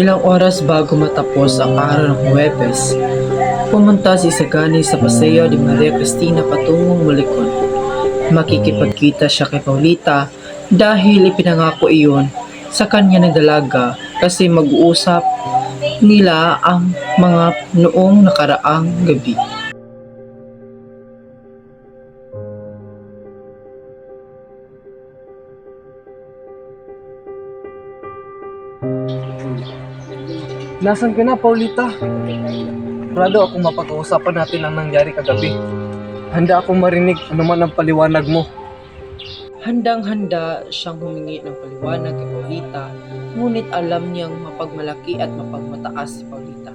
Ilang oras bago matapos ang araw ng Huwebes, pumunta si Sagani sa Paseo de Maria Cristina patungong Malikon. Makikipagkita siya kay Paulita dahil ipinangako iyon sa kanya ng dalaga kasi mag-uusap nila ang mga noong nakaraang gabi. Nasaan ka na, Paulita? Rado akong mapag-uusapan natin ang nangyari kagabi. Handa akong marinig ano man ang paliwanag mo. Handang-handa siyang humingi ng paliwanag kay Paulita, ngunit alam niyang mapagmalaki at mapagmataas si Paulita.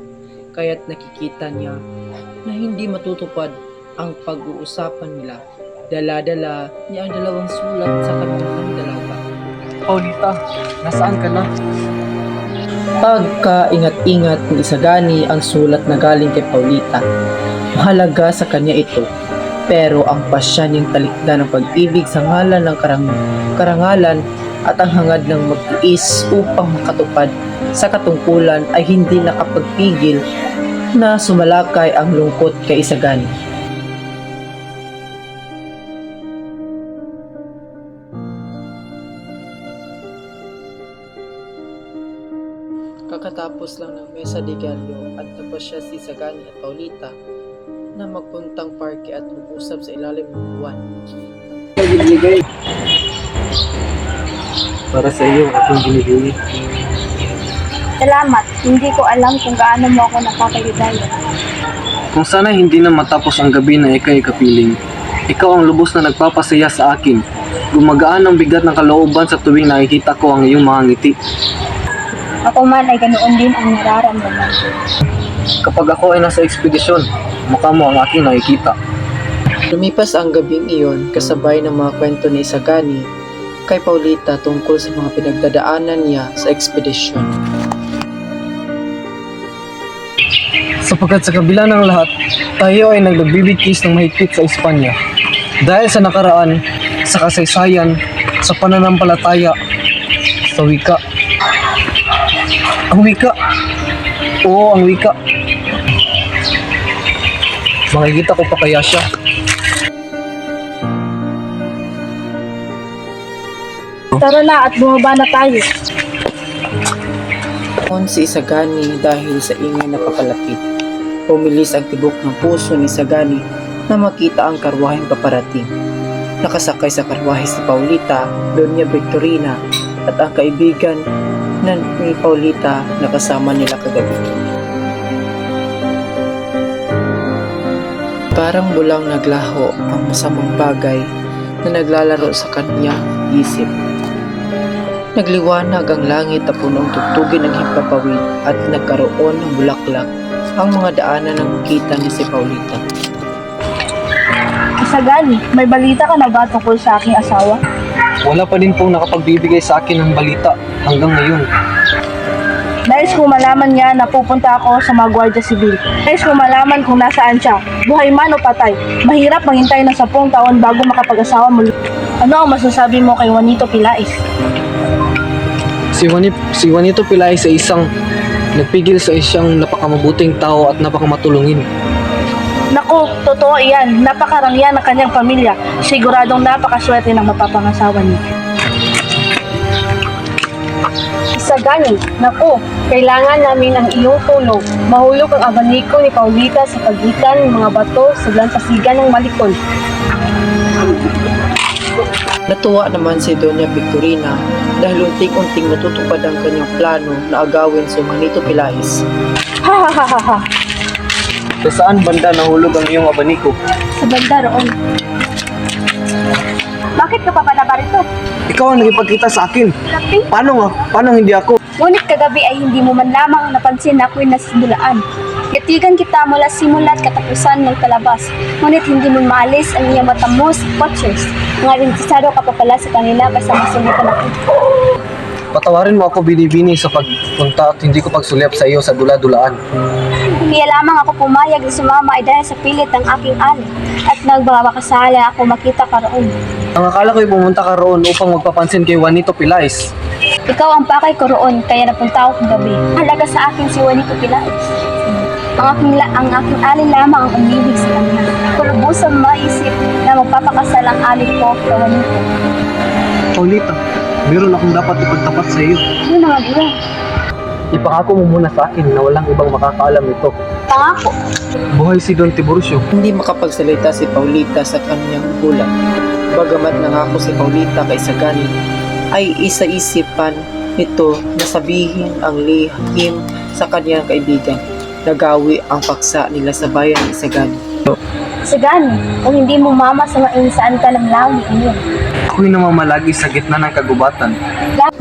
Kaya't nakikita niya na hindi matutupad ang pag-uusapan nila. Dala-dala niya ang dalawang sulat sa kanilang dalaga. Paulita, nasaan ka na? Pagkaingat-ingat ni Isagani ang sulat na galing kay Paulita. Mahalaga sa kanya ito, pero ang pasya niyang talikdan ng pag-ibig sa ngalan ng karang karangalan at ang hangad ng magtiis upang makatupad sa katungkulan ay hindi nakapagpigil na sumalakay ang lungkot kay Isagani. Kakatapos lang ng Mesa de Gallo at tapos siya si Sagani at Paulita na magpuntang parke at mag-usap sa ilalim ng buwan. Para sa iyo, akong binibili. Salamat. Hindi ko alam kung gaano mo ako nakakaligaya. Kung sana hindi na matapos ang gabi na ikay kapiling, ikaw ang lubos na nagpapasaya sa akin. Gumagaan ang bigat ng kalooban sa tuwing nakikita ko ang iyong mga ngiti. Ako man ay ganoon din ang nararamdaman. Kapag ako ay nasa ekspedisyon, mukha mo ang aking nakikita. Lumipas ang gabing iyon kasabay ng mga kwento ni Isagani kay Paulita tungkol sa mga pinagdadaanan niya sa ekspedisyon. Sapagkat sa kabila ng lahat, tayo ay nagbibigkis ng mahigpit sa Espanya. Dahil sa nakaraan, sa kasaysayan, sa pananampalataya, sa wika. Ang wika! Oo, ang wika. Makikita ko pa kaya siya. Tara na at bumaba na tayo. Noon si Isagani dahil sa ingay na papalapit. Pumilis ang tibok ng puso ni Isagani na makita ang karwaheng paparating. Nakasakay sa karwahe si Paulita, Doña Victorina at ang kaibigan na ni Paulita na kasama nila kagabi. Parang bulang naglaho ang masamang bagay na naglalaro sa kanyang isip. Nagliwanag ang langit na punong tugtugin ng himpapawid at nagkaroon ng bulaklak ang mga daanan ng kita ni si Paulita. Isagani, may balita ka na ba tungkol sa aking asawa? Wala pa din pong nakapagbibigay sa akin ng balita hanggang ngayon. Nais ko malaman niya na pupunta ako sa mga Guardia Civil. Nais ko malaman kung nasaan siya. Buhay man o patay. Mahirap maghintay ng sapong taon bago makapag-asawa muli. Ano ang masasabi mo kay Juanito Pilais? Si, Juanip, si Juanito Pilay sa isang nagpigil sa isang napakamabuting tao at napakamatulungin. Naku, totoo iyan. Napakarangyan ng kanyang pamilya. Siguradong napakaswerte ng mapapangasawa niya. Isagani, naku, kailangan namin ang iyong tulong. Mahulog ang abaniko ni Paulita sa pagitan ng mga bato sa lantasigan ng malikon. Natuwa naman si Doña Victorina dahil unting-unting natutupad ang kanyang plano na agawin si Manito Pilais. Ha ha ha ha ha. Sa saan banda nahulog ang iyong abaniko? Sa banda roon. Bakit ka pa ba nabarito? Ikaw ang nagipagkita sa akin. Kaping. Paano nga? Paano hindi ako? Ngunit kagabi ay hindi mo man lamang napansin na ako'y nasidulaan. Katigan kita mula simula at katapusan ng talabas. Ngunit hindi mo maalis ang iyong matamos watchers. Mga rentisado ka pa pala sa kanila basta masulitan ako. Patawarin mo ako binibini sa pagpunta at hindi ko pagsulyap sa iyo sa dula-dulaan. Kaya lamang ako pumayag na sumama ay dahil sa pilit ng aking alin at nagbabakasala ako makita ka roon. Ang akala ko'y pumunta ka roon upang magpapansin kay Juanito Pilais. Ikaw ang pakay ko roon, kaya napunta ako kagabi. Halaga sa akin si Juanito Pilares. Ang aking, la- ang aking alin lamang ang umibig sa kanya. Kulubusan maisip na magpapakasal ang alin ko kay Juanito. Paulita, meron akong dapat ipagtapat sa iyo. Ano na magulang? Ipangako mo muna sa akin na walang ibang makakaalam nito. Pangako. Buhay si Don Tiburcio. Hindi makapagsalita si Paulita sa kanyang gulang. Bagamat nangako si Paulita kay Sagani, ay isa-isipan nito na sabihin ang lihim sa kanyang kaibigan. Nagawi ang paksa nila sa bayan ni Sagani. Sagani, kung hindi mo mama sa main saan ka lang lagi iyon. Ako'y namamalagi sa gitna ng kagubatan.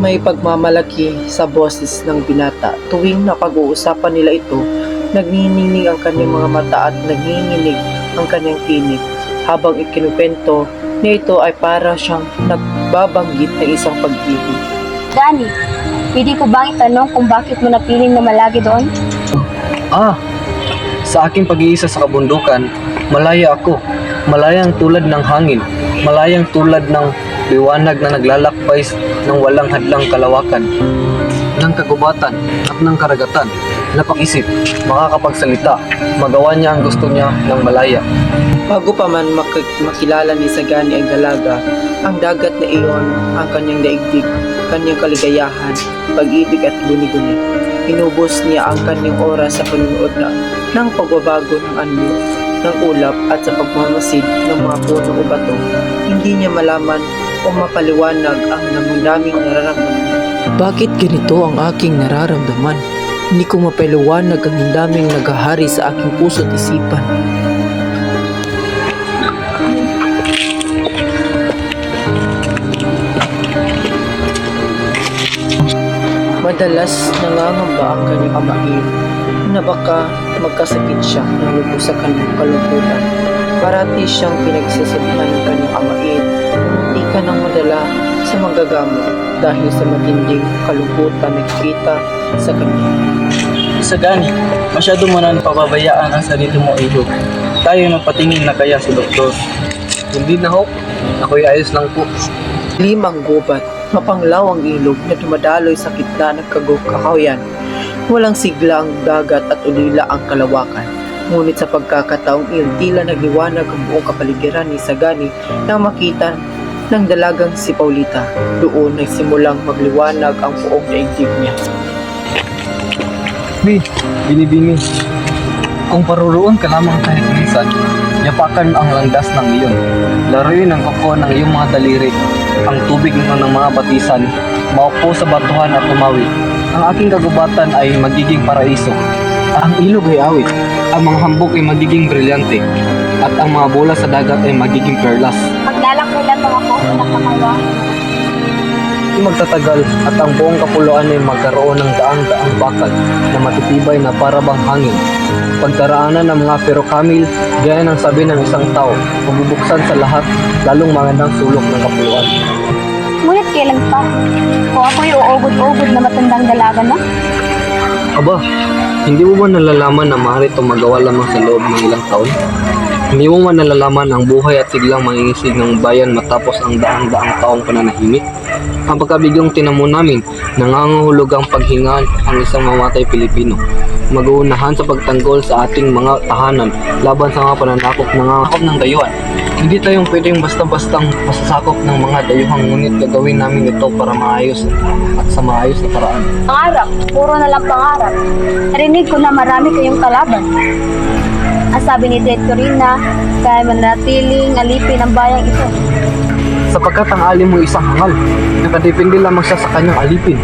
May pagmamalaki sa boses ng binata. Tuwing napag-uusapan nila ito, nagniningning ang kanyang mga mata at nagninginig ang kanyang tinig. Habang ikinukwento niya ito ay para siyang nagbabanggit ng isang pag-ibig. Gani, pwede ko bang itanong kung bakit mo napiling na malagi doon? Ah, sa aking pag-iisa sa kabundukan, malaya ako. Malayang tulad ng hangin. Malayang tulad ng liwanag na naglalakbay ng walang hadlang kalawakan. Ng kagubatan at ng karagatan. Napag-isip, makakapagsalita, magawa niya ang gusto niya ng malaya. Bago pa man mak- makilala ni Sagani ang dalaga, ang dagat na iyon ang kanyang daigdig, kanyang kaligayahan, pag-ibig at guni-guni. Inubos niya ang kanyang oras sa panunood na ng pagbabago ng anyo, ng ulap at sa pagmamasid ng mga puno o bato. Hindi niya malaman o mapaliwanag ang namundaming nararamdaman. Bakit ganito ang aking nararamdaman? Hindi ko mapaliwanag ang daming naghahari sa aking puso't isipan. Madalas nangangamba ang kanyang amain na baka magkasakit siya ng lubos sa kanyang kalungkutan. Parati siyang pinagsasabihan ng kanyang amain hindi ka nang madala sa manggagamot dahil sa matinding kalungkutan na nakikita sa kanya. Sagani, masyado mo na pababayaan ang sarili mo ihog. Tayo magpatingin na kaya sa doktor. Hindi na ho, ako'y ayos lang po. Limang gubat, mapanglaw ang ilog na dumadaloy sa gitna ng kagukakawayan. Walang sigla ang dagat at ulila ang kalawakan. Ngunit sa pagkakataong iyon, tila nagliwanag ang buong kapaligiran ni Sagani nang makita ng dalagang si Paulita. Doon nagsimulang magliwanag ang buong daigdig niya. Bi, binibini. Kung paruroon ka lamang kahit minsan, yapakan ang langdas ng iyon. Laruin ang kuko ng iyong mga daliri. Ang tubig ng ng mga batisan, maupo sa batuhan at tumawi. Ang aking kagubatan ay magiging paraiso. Ang ilog ay awit. Ang mga hambok ay magiging brilyante. At ang mga bola sa dagat ay magiging perlas. Maglalakbay lang mga ko na nakakawa. Hindi magtatagal at ang buong kapuluan ay magkaroon ng daang-daang bakal na matitibay na parabang hangin. Pagkaraanan ng mga ferokamil, gaya ng sabi ng isang tao, mabubuksan sa lahat, lalong magandang sulok ng kapuluan. Ngunit kailan pa? Kung ako'y uugod-ugod na matandang dalaga na? Aba, hindi mo ba nalalaman na maaari itong magawa lamang sa loob ng ilang taon? Mo man nalalaman ang buhay at siglang mangingisig ng bayan matapos ang daang-daang taong pananahimik? Ang pagkabigyong tinamo namin, nangangahulog ang paghinga ang isang mamatay Pilipino. Mag-uunahan sa pagtanggol sa ating mga tahanan laban sa mga pananakop ng ngakop ng dayuhan. Hindi tayong pwedeng basta-bastang masasakop ng mga dayuhang ngunit gagawin namin ito para maayos at sa maayos na paraan. Pangarap, puro na lang pangarap. Narinig ko na marami kayong kalaban. Ang sabi ni Direktorina, kaya manatiling alipin ang bayang ito. sapagkat ang alim mo isang hangal. Nakadepende lamang siya sa kanyang alipin.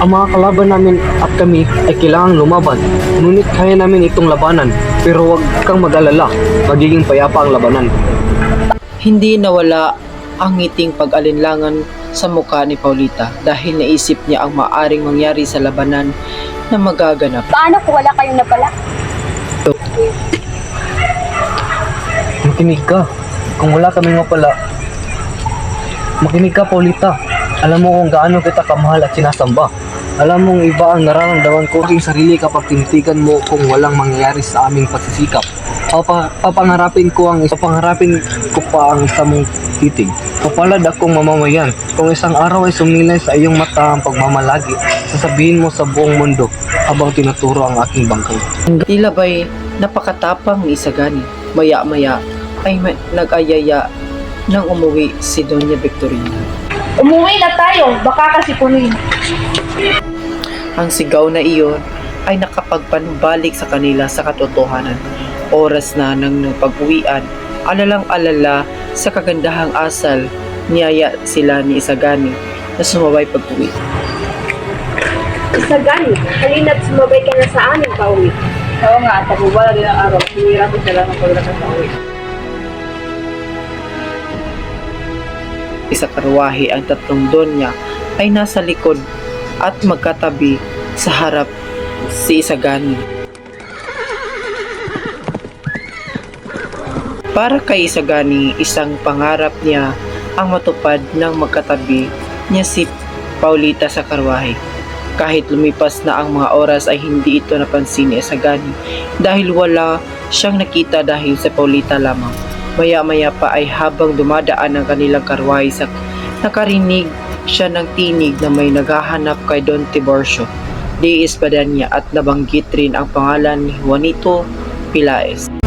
Ang mga kalaban namin at kami ay kailangang lumaban. Ngunit kaya namin itong labanan. Pero huwag kang mag-alala. Magiging payapa ang labanan. Hindi nawala ang ngiting pag-alinlangan sa mukha ni Paulita dahil naisip niya ang maaring mangyari sa labanan na magaganap. Paano kung wala kayong napala? Makinig ka. Kung wala kaming mapala, makinig ka, Paulita. Alam mo kung gaano kita kamahal at sinasamba. Alam mong iba ang nararamdaman ko sa sarili kapag tinitigan mo kung walang mangyayari sa aming pagsisikap. Papa, papangarapin ko ang papangarapin ko pa ang isa mong titig. Kapalad akong mamamayan. Kung isang araw ay sumilay sa iyong mata ang pagmamalagi, sasabihin mo sa buong mundo habang tinuturo ang aking bangkay. Tila ba'y napakatapang ni Isagani. Maya-maya ay nag-ayaya nang umuwi si Doña Victorina. Umuwi na tayo, baka kasi punin. Ang sigaw na iyon ay nakapagpanubalik sa kanila sa katotohanan. Oras na ng pag-uwian, alalang-alala sa kagandahang asal, niyaya sila ni Isagani na sumabay pag-uwi. Isagani, halina't sumabay ka na sa amin pauwi. Oo nga, tabuwala din ang araw. Hinira ko sila ng paglakas sa uwi. Isa karwahe ang tatlong donya ay nasa likod at magkatabi sa harap si Isagani. Para kay Isagani, isang pangarap niya ang matupad ng magkatabi niya si Paulita sa karwahe. Kahit lumipas na ang mga oras ay hindi ito napansin ni Isagani dahil wala siyang nakita dahil sa Paulita lamang. Maya-maya pa ay habang dumadaan ang kanilang karwahe sa nakarinig siya ng tinig na may naghahanap kay Don Tiborcio de Espadanya at nabanggit rin ang pangalan ni Juanito Pilaes.